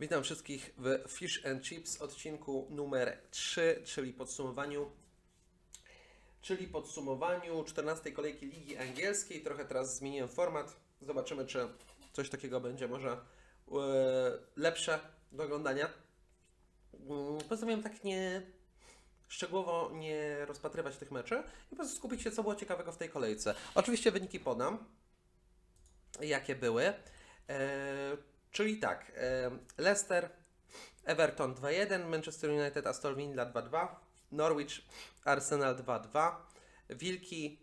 Witam wszystkich w Fish and Chips odcinku numer 3, czyli podsumowaniu czyli podsumowaniu 14 kolejki Ligi Angielskiej. Trochę teraz zmieniłem format. Zobaczymy, czy coś takiego będzie może e, lepsze do oglądania. Mm, Postanowiłem tak nie szczegółowo nie rozpatrywać tych meczy i po prostu skupić się, co było ciekawego w tej kolejce. Oczywiście wyniki podam, jakie były. E, czyli tak, e, Leicester, Everton 2-1, Manchester United, Aston Villa 2-2, Norwich, Arsenal 2-2, Wilki,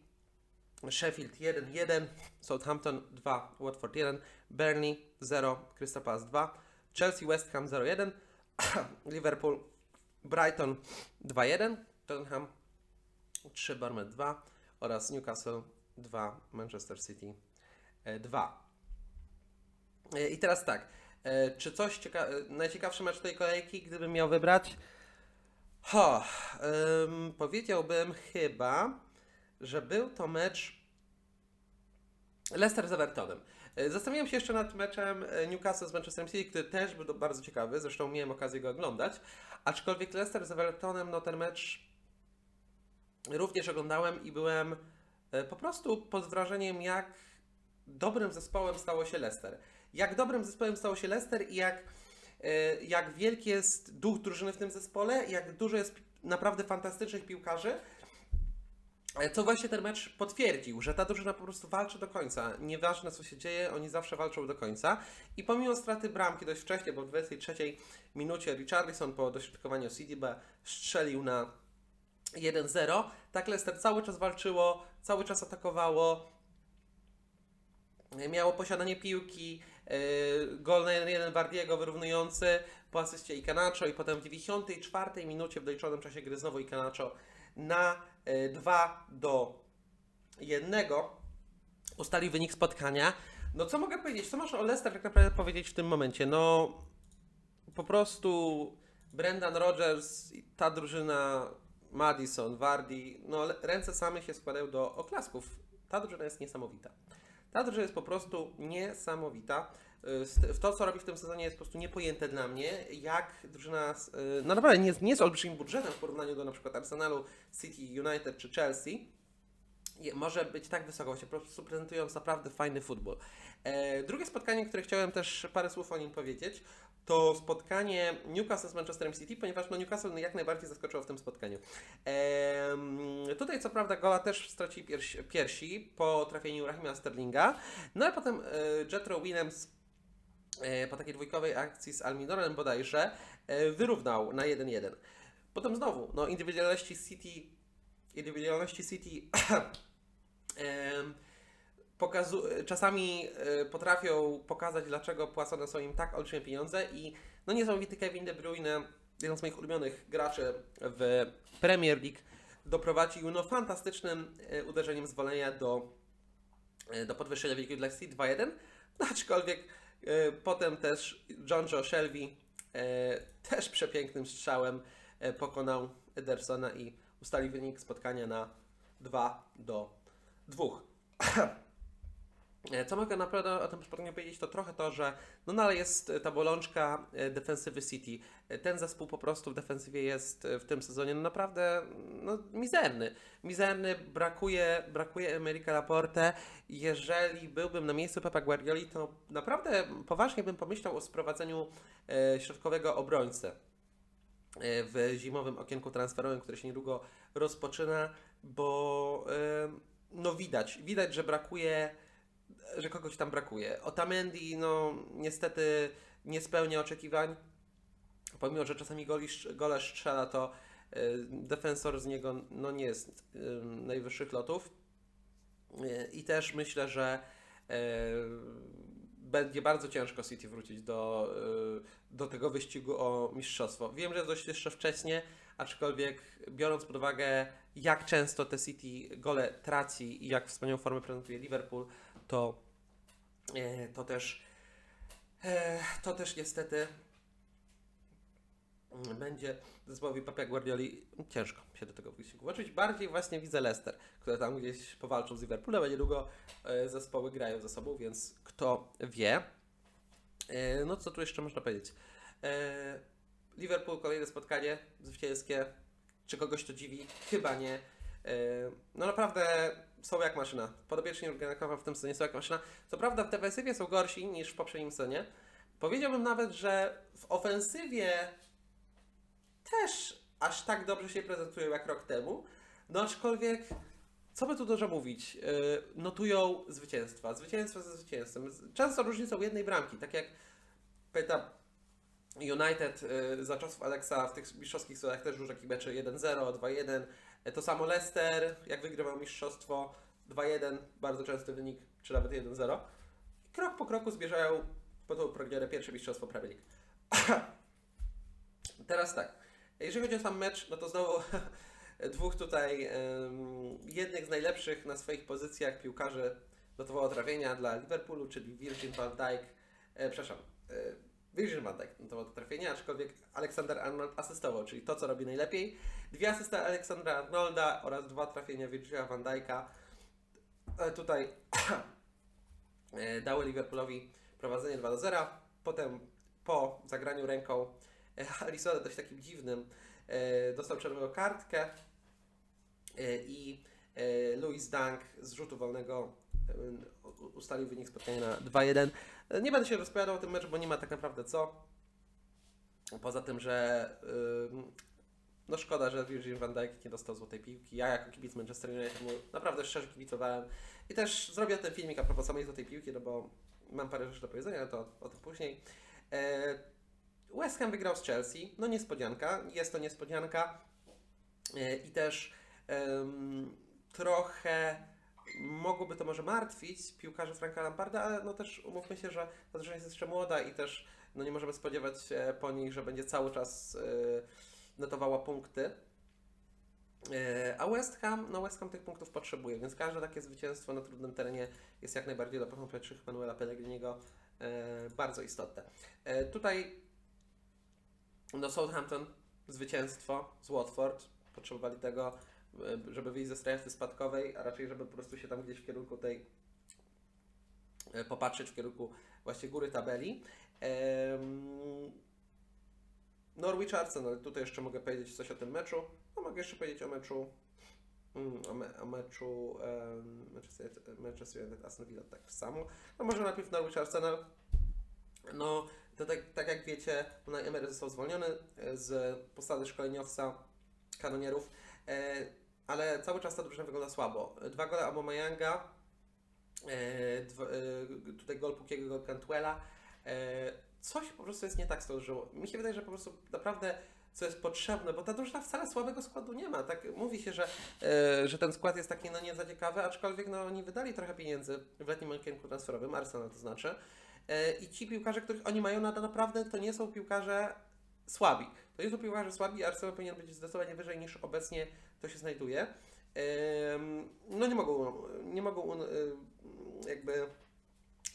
Sheffield 1-1, Southampton 2, Watford 1, Burnley 0, Crystal Palace 2, Chelsea, West Ham 0-1, Liverpool, Brighton 2-1, Tottenham 3, Bournemouth 2 oraz Newcastle 2, Manchester City e, 2. E, I teraz tak, e, czy coś cieka- e, najciekawszy mecz tej kolejki, gdybym miał wybrać? Ho, ym, powiedziałbym chyba, że był to mecz Leicester z Evertonem. Zastanawiałem się jeszcze nad meczem Newcastle z Manchester City, który też był bardzo ciekawy, zresztą miałem okazję go oglądać, aczkolwiek Leicester z Evertonem, no ten mecz również oglądałem i byłem po prostu pod wrażeniem, jak dobrym zespołem stało się Leicester. Jak dobrym zespołem stało się Leicester i jak, e, jak wielki jest duch drużyny w tym zespole, jak dużo jest naprawdę fantastycznych piłkarzy. E, Co właśnie ten mecz potwierdził, że ta drużyna po prostu walczy do końca. Nieważne co się dzieje, oni zawsze walczą do końca. I pomimo straty bramki dość wcześnie, bo w 23 minucie Richarlison po dośrodkowaniu CDB strzelił na 1-0, tak Leicester cały czas walczyło, cały czas atakowało, miało posiadanie piłki, gol na 1-1 Wardiego wyrównujący po asyście Ikanacho i potem w 94 minucie w doliczonym czasie gry znowu Ikanacho na yy, 2 do 1 ustalił wynik spotkania. No co mogę powiedzieć? Co można o Leicester tak naprawdę powiedzieć w tym momencie? No po prostu Brendan Rodgers, i ta drużyna, Madison, Wardy, no ręce same się składają do oklasków. Ta drużyna jest niesamowita. Ta drużyna jest po prostu niesamowita. Y, z- W to, co robi w tym sezonie, jest po prostu niepojęte dla mnie, jak drużyna, z- y, no naprawdę nie, nie jest olbrzymim budżetem w porównaniu do przykład Arsenalu, City, United czy Chelsea, może być tak wysoko, właśnie po prostu prezentując naprawdę fajny futbol. E, drugie spotkanie, które chciałem też parę słów o nim powiedzieć, to spotkanie Newcastle z Manchesterem City, ponieważ no Newcastle jak najbardziej zaskoczyło w tym spotkaniu. Tutaj co prawda gola też stracili piersi, piersi po trafieniu Rahima Sterlinga, no ale potem e, Jetro Williams e, po takiej dwójkowej akcji z Alminorem bodajże e, wyrównał na 1-1. Potem znowu, no indywidualności City indywidualności City pokazu- czasami e, potrafią pokazać, dlaczego płacone są im tak olbrzymie pieniądze i no niesamowity Kevin De Bruyne, jeden z moich ulubionych graczy w Premier League, doprowadził no fantastycznym e, uderzeniem z wolenia do, e, do podwyższenia wyniku dla City 2-1, no aczkolwiek e, potem też John Joe Shelby e, też przepięknym strzałem e, pokonał Edersona i ustalił wynik spotkania na 2 do 2. E, Co mogę naprawdę o tym spotkaniu powiedzieć, to trochę to, że no dalej jest e, ta bolączka e, defensywy City. E, Ten zespół po prostu w defensywie jest w tym sezonie no naprawdę no, mizerny. Mizerny, brakuje, brakuje Emerika Laporte. Jeżeli byłbym na miejscu Pepa Guardioli, to naprawdę poważnie bym pomyślał o sprowadzeniu środkowego obrońcy w zimowym okienku transferowym, które się niedługo rozpoczyna, bo no widać, widać, że brakuje, że kogoś tam brakuje. Otamendi, no niestety nie spełnia oczekiwań, pomimo, że czasami gole strzela, to e, defensor z niego no nie jest e, najwyższych lotów. E, I też myślę, że e, będzie bardzo ciężko City wrócić do, do tego wyścigu o mistrzostwo. Wiem, że dość jeszcze wcześnie, aczkolwiek biorąc pod uwagę, jak często te City gole traci i jak wspaniałą formę prezentuje Liverpool, to, e, to też e, to też niestety będzie zespołowi Pepia Guardioli ciężko się do tego wyścigu włączyć. Bardziej właśnie widzę Leicester, które tam gdzieś powalczą z Liverpoolem, a niedługo e, zespoły grają ze sobą, więc kto wie. No co tu jeszcze można powiedzieć? Liverpool kolejne spotkanie zwycięskie. Czy kogoś to dziwi? Chyba nie. No naprawdę są jak maszyna. Podobiecznie Jurgena Kloppa w tym sezonie są jak maszyna. Co prawda w defensywie są gorsi niż w poprzednim sezonie. Powiedziałbym nawet, że w ofensywie też aż tak dobrze się prezentują jak rok temu. No aczkolwiek, co by tu dużo mówić, yy, notują zwycięstwa. Zwycięstwa ze zwycięstwem. Często różnicą jednej bramki, tak jak pamiętam United yy, za czasów Alexa w tych mistrzowskich sezonach też dużo takich meczy 1-0, 2-1. Yy, To samo Leicester, jak wygrywał mistrzostwo 2-1, bardzo częsty wynik, czy nawet 1-0. I krok po kroku zbierzają po tą pragnione pierwsze mistrzostwo Premier League. Teraz tak, jeżeli chodzi o sam mecz, no to znowu dwóch tutaj, em, jednych z najlepszych na swoich pozycjach piłkarzy notowało trafienia dla Liverpoolu, czyli Virgin van Dijk, e, przepraszam, e, Virgin van Dijk notował to trafienia, aczkolwiek Alexander Arnold asystował, czyli to, co robi najlepiej. Dwie asysty Aleksandra Arnolda oraz dwa trafienia Virgila van Dijk'a. E, tutaj e, dały Liverpoolowi prowadzenie 2 do 0. Potem po zagraniu ręką e, Alisona dość takim dziwnym dostał czerwoną kartkę i Louis Dunk z rzutu wolnego ustalił wynik spotkania na 2-1. E, Nie będę się rozpowiadał o tym meczu, bo nie ma tak naprawdę co. Poza tym, że no szkoda, że Virgil van Dijk nie dostał złotej piłki. Ja jako kibic Manchester United mu naprawdę szczerze kibicowałem. I też zrobię ten filmik a propos samej złotej piłki, no bo mam parę rzeczy do powiedzenia, ale to o tym później. E, West Ham wygrał z Chelsea. No niespodzianka, jest to niespodzianka. E, I też em, trochę mogłoby to może martwić piłkarzy Franka Lamparda, ale no też umówmy się, że ta drużyna jest jeszcze młoda i też no nie możemy spodziewać się po nich, że będzie cały czas e, notowała punkty. E, A West Ham, no West Ham tych punktów potrzebuje, więc każde takie zwycięstwo na trudnym terenie jest jak najbardziej dla początkujących Manuela Pellegriniego e, bardzo istotne. Tutaj no Southampton zwycięstwo z Watford, potrzebowali tego, żeby wyjść ze strefy spadkowej, a raczej żeby po prostu się tam gdzieś w kierunku tej e, popatrzeć w kierunku właśnie góry tabeli. Norwich Arsenal, tutaj jeszcze mogę powiedzieć coś o tym meczu. No mogę jeszcze powiedzieć o meczu mm, o, o meczu Manchester, United Aston Villa tak samo. No może najpierw Norwich Arsenal. No to tak, tak jak wiecie, Unai Emery został zwolniony e, z posady szkoleniowca kanonierów, e, ale cały czas ta drużyna wygląda słabo. Dwa gole Aubameyanga, e, e, tutaj gol Pukiego, gol. E, coś po prostu jest nie tak z tą drużyną. Mi się wydaje, że po prostu naprawdę co jest potrzebne, bo ta drużyna wcale słabego składu nie ma. Tak mówi się, że, e, że ten skład jest taki no nie za ciekawy, aczkolwiek no oni wydali trochę pieniędzy w letnim okienku transferowym, Arsenal to znaczy. E, I ci piłkarze, których oni mają, no to naprawdę to nie są piłkarze słabi. To są piłkarze słabi, Arsenal powinien być zdecydowanie wyżej niż obecnie to się znajduje. No nie mogą, nie mogą jakby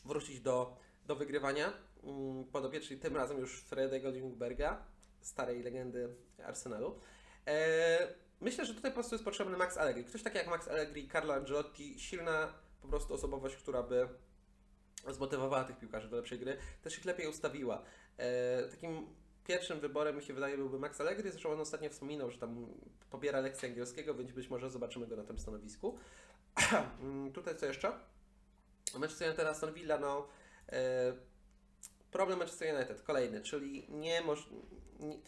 wrócić do, do wygrywania. Mm, Podopieczni tym razem już Fredego Ljungberga, starej legendy Arsenalu. E, Myślę, że tutaj po prostu jest potrzebny Max Allegri. Ktoś taki jak Max Allegri, Carlo Ancelotti, silna po prostu osobowość, która by zmotywowała tych piłkarzy do lepszej gry, też ich lepiej ustawiła. E, takim pierwszym wyborem mi się wydaje byłby Max Allegri, zresztą on ostatnio wspominał, że tam pobiera lekcję angielskiego, więc być może zobaczymy go na tym stanowisku. Mm, Tutaj co jeszcze? Manchester United Aston Villa, no e, problem Manchester United, kolejny, czyli nie moż... Nie,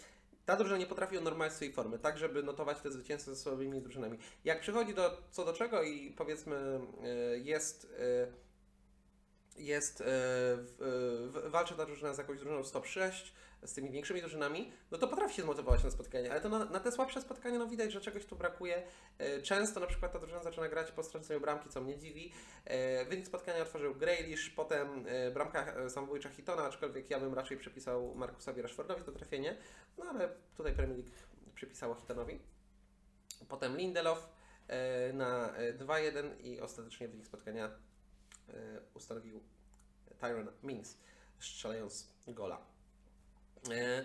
ta drużyna nie potrafi unormować swojej formy, tak żeby notować te zwycięstwa ze słabymi drużynami. Jak przychodzi do co do czego i powiedzmy e, jest e, jest, walczy ta drużyna z jakąś drużyną z top 6, z tymi większymi drużynami, no to potrafi się zmotywować na spotkanie, ale to na, na te słabsze spotkania no widać, że czegoś tu brakuje. E, Często na przykład ta drużyna zaczyna grać po straceniu bramki, co mnie dziwi. E, Wynik spotkania otworzył Grealish, potem e, bramka samobójcza Hitona, aczkolwiek ja bym raczej przypisał Markusowi Rashfordowi to trafienie, no ale tutaj Premier League przypisało Hitonowi. Potem Lindelof na e, 2-1 i ostatecznie wynik spotkania ustanowił Tyron Mings, strzelając gola. E,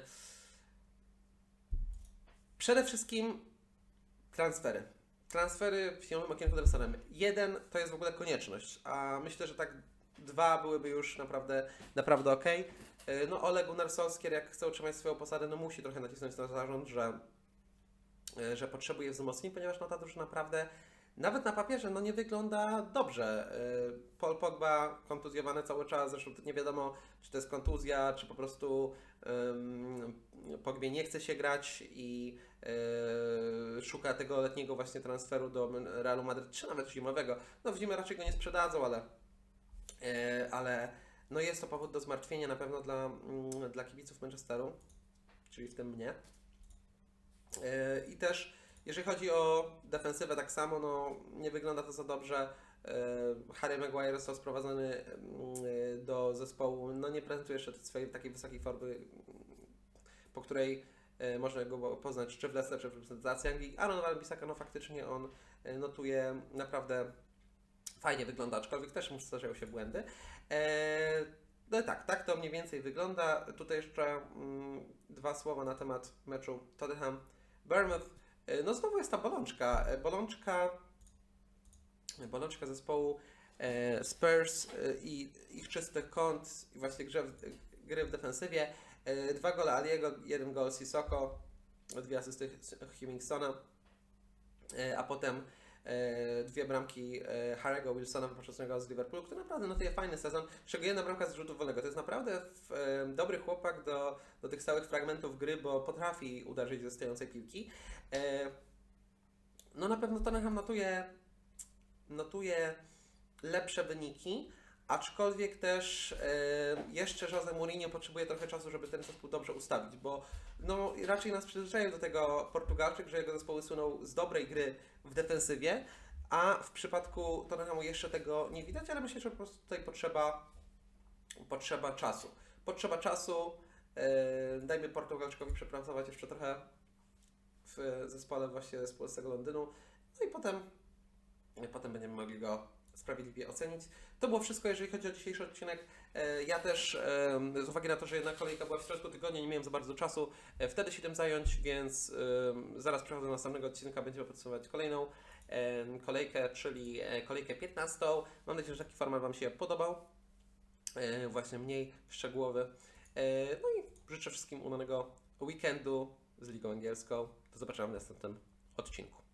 Przede wszystkim transfery. Transfery w zimowym okienku transferowym. Jeden to jest w ogóle konieczność, a myślę, że tak dwa byłyby już naprawdę, naprawdę ok. No Ole Gunnar Solskjaer, jak chce utrzymać swoją posadę, no musi trochę nacisnąć na zarząd, że, e, że potrzebuje wzmocnień, ponieważ no ta drużyna naprawdę nawet na papierze no nie wygląda dobrze. E, Paul Pogba kontuzjowany cały czas, zresztą nie wiadomo, czy to jest kontuzja, czy po prostu um, Pogbie nie chce się grać i e, szuka tego letniego właśnie transferu do Realu Madryt, czy nawet zimowego. No w zimę raczej go nie sprzedadzą, ale, e, ale no jest to powód do zmartwienia na pewno dla, mm, dla kibiców Manchesteru, czyli w tym mnie. I też jeżeli chodzi o defensywę, tak samo no, nie wygląda to za dobrze. E, Harry Maguire został sprowadzony mm, do zespołu, no nie prezentuje jeszcze swojej takiej wysokiej formy, po której e, można go poznać czy w Leicester, czy w reprezentacji Anglii. Aaron Wan-Bissaka, no faktycznie on e, notuje naprawdę fajnie wygląda, aczkolwiek też mu zdarzają się błędy. No tak, tak to mniej więcej wygląda. Tutaj jeszcze mm, dwa słowa na temat meczu Tottenham-Bournemouth. No znowu jest ta bolączka. Bolączka, bolączka zespołu e, Spurs e, i ich czystych kąt i właśnie grze w, gry w defensywie. E, Dwa gole Aliego, jeden gol Sissoko, dwie asysty Hemmingsona, a potem dwie bramki Harry'ego Wilsona wypożyczonego z Liverpoolu, który naprawdę notuje fajny sezon, czego jedna bramka z rzutu wolnego. To jest naprawdę dobry chłopak do, do tych stałych fragmentów gry, bo potrafi uderzyć ze stojącej piłki. No na pewno Tottenham notuje, notuje lepsze wyniki, aczkolwiek też e, jeszcze Jose Mourinho potrzebuje trochę czasu, żeby ten zespół dobrze ustawić, bo no, raczej nas przyzwyczaił do tego Portugalczyk, że jego zespoły słyną z dobrej gry w defensywie, a w przypadku Tottenhamu jeszcze tego nie widać, ale myślę, że po prostu tutaj potrzeba, potrzeba czasu. Potrzeba czasu, e, dajmy Portugalczykowi przepracować jeszcze trochę w zespole właśnie z Polskiego Londynu. No i potem, potem będziemy mogli go sprawiedliwie ocenić. To było wszystko, jeżeli chodzi o dzisiejszy odcinek. E, Ja też, e, z uwagi na to, że jedna kolejka była w środku tygodnia, nie miałem za bardzo czasu e, wtedy się tym zająć, więc zaraz przechodzę do następnego odcinka, będziemy podsumować kolejną kolejkę, czyli kolejkę 15. Mam nadzieję, że taki format Wam się podobał. Właśnie mniej szczegółowy. No i życzę wszystkim udanego weekendu z Ligą Angielską. Do zobaczenia w następnym odcinku.